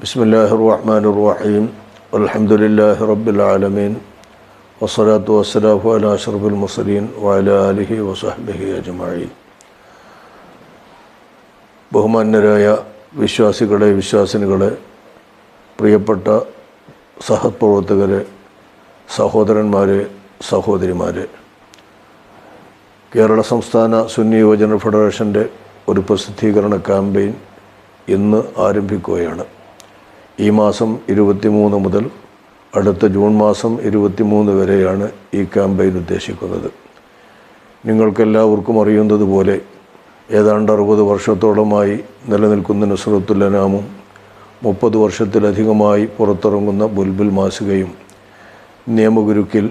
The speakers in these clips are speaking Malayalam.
بسم الله الرحمن الرحيم والحمد لله رب العالمين والصلاة والسلام على أشرف المرسلين وعلى آله وصحبه أجمعين ബഹുമാന്യരായ വിശ്വാസികളെ വിശ്വാസിനികളെ പ്രിയപ്പെട്ട സഹപ്രവർത്തകരെ സഹോദരന്മാരെ സഹോദരിമാരെ കേരള സംസ്ഥാന സുന്നി യുവജന ഫെഡറേഷൻ്റെ ഒരു പ്രസിദ്ധീകരണ ക്യാമ്പയിൻ ഇന്ന് ആരംഭിക്കുകയാണ് ഈ മാസം ഇരുപത്തിമൂന്ന് മുതൽ അടുത്ത ജൂൺ മാസം ഇരുപത്തിമൂന്ന് വരെയാണ് ഈ ക്യാമ്പയിൻ ഉദ്ദേശിക്കുന്നത്. നിങ്ങൾക്കെല്ലാവർക്കും അറിയുന്നതുപോലെ ഏതാണ്ട് അറുപത് വർഷത്തോളമായി നിലനിൽക്കുന്ന നുസ്രത്തുല്ലനാമും മുപ്പത് വർഷത്തിലധികമായി പുറത്തിറങ്ങുന്ന ബുൽബുൽ മാസികയും നിയമഗുരുക്കിൽ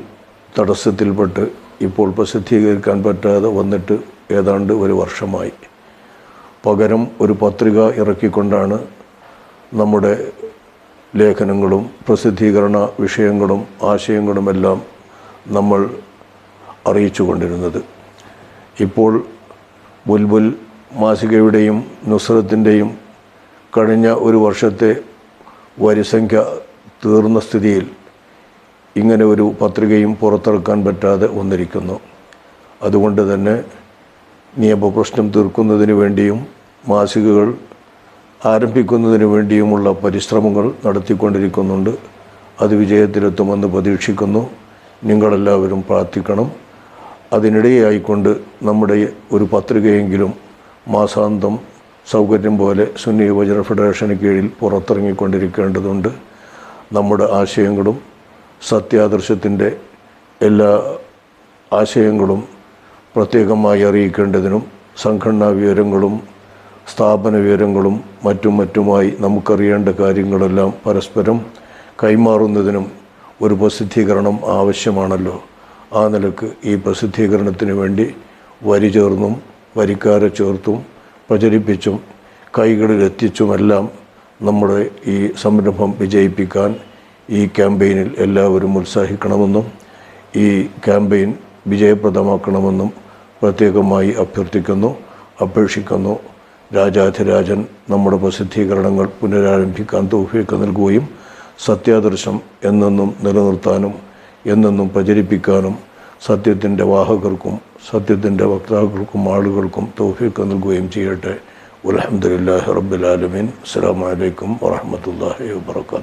തടസ്സത്തിൽപ്പെട്ട് ഇപ്പോൾ പ്രസിദ്ധീകരിക്കാൻ പറ്റാതെ വന്നിട്ട് ഏതാണ്ട് ഒരു വർഷമായി. പകരം ഒരു പത്രിക ഇറക്കിക്കൊണ്ടാണ് നമ്മുടെ ലേഖനങ്ങളും പ്രസിദ്ധീകരണ വിഷയങ്ങളും ആശയങ്ങളുമെല്ലാം നമ്മൾ അറിയിച്ചു കൊണ്ടിരുന്നത്. ഇപ്പോൾ ബുൽബുൽ മാസികയുടെയും നുസ്രത്തിന്റെയും കഴിഞ്ഞ ഒരു വർഷത്തെ വരിസംഖ്യ തീർന്ന സ്ഥിതിയിൽ ഇങ്ങനെ ഒരു പത്രികയും പുറത്തിറക്കാൻ പറ്റാതെ വന്നിരിക്കുന്നു. അതുകൊണ്ട് തന്നെ നിയമപ്രശ്നം തീർക്കുന്നതിന് വേണ്ടിയും മാസികകൾ ആരംഭിക്കുന്നതിന് വേണ്ടിയുമുള്ള പരിശ്രമങ്ങൾ നടത്തിക്കൊണ്ടിരിക്കുന്നുണ്ട്. അത് വിജയത്തിലെത്തുമെന്ന് പ്രതീക്ഷിക്കുന്നു. നിങ്ങളെല്ലാവരും പ്രാർത്ഥിക്കണം. അതിനിടെയായിക്കൊണ്ട് നമ്മുടെ ഒരു പത്രികയെങ്കിലും മാസാന്തം സൗകര്യം പോലെ സുന്നി യുവജന ഫെഡറേഷന് കീഴിൽ പുറത്തിറങ്ങിക്കൊണ്ടിരിക്കേണ്ടതുണ്ട്. നമ്മുടെ ആശയങ്ങളും സത്യാദർശത്തിന്റെ എല്ലാ ആശയങ്ങളും പ്രത്യേകമായി അറിയിക്കേണ്ടതിനും സംഘടനാ വിവരങ്ങളും സ്ഥാപന വിവരങ്ങളും മറ്റും മറ്റുമായി നമുക്കറിയേണ്ട കാര്യങ്ങളെല്ലാം പരസ്പരം കൈമാറുന്നതിനും ഒരു പ്രസിദ്ധീകരണം ആവശ്യമാണല്ലോ. ആ നിലയ്ക്ക് ഈ പ്രസിദ്ധീകരണത്തിന് വേണ്ടി വരി ചേർന്നും വരിക്കാരെ ചേർത്തും പ്രചരിപ്പിച്ചും കൈകളിലെത്തിച്ചുമെല്ലാം നമ്മുടെ ഈ സംരംഭം വിജയിപ്പിക്കാൻ ഈ ക്യാമ്പയിനിൽ എല്ലാവരും ഉത്സാഹിക്കണമെന്നും ഈ ക്യാമ്പയിൻ വിജയപ്രദമാക്കണമെന്നും പ്രത്യേകമായി അഭ്യർത്ഥിക്കുന്നു അപേക്ഷിക്കുന്നു. രാജാധിരാജൻ നമ്മുടെ പ്രസിദ്ധീകരണങ്ങൾ പുനരാരംഭിക്കാൻ തോഫിയൊക്കെ നൽകുകയും സത്യാദർശം എന്നെന്നും നിലനിർത്താനും എന്നെന്നും പ്രചരിപ്പിക്കാനും സത്യത്തിന്റെ വാഹകർക്കും സത്യത്തിന്റെ വക്താക്കൾക്കും ആളുകൾക്കും തോഫിയൊക്കെ നൽകുകയും ചെയ്യട്ടെ. അലഹമുല്ലാ റബ്ബുലാലമീൻ അസ്സാം വലൈക്കും വാഹമത്തല്ലാഹി വാത്തു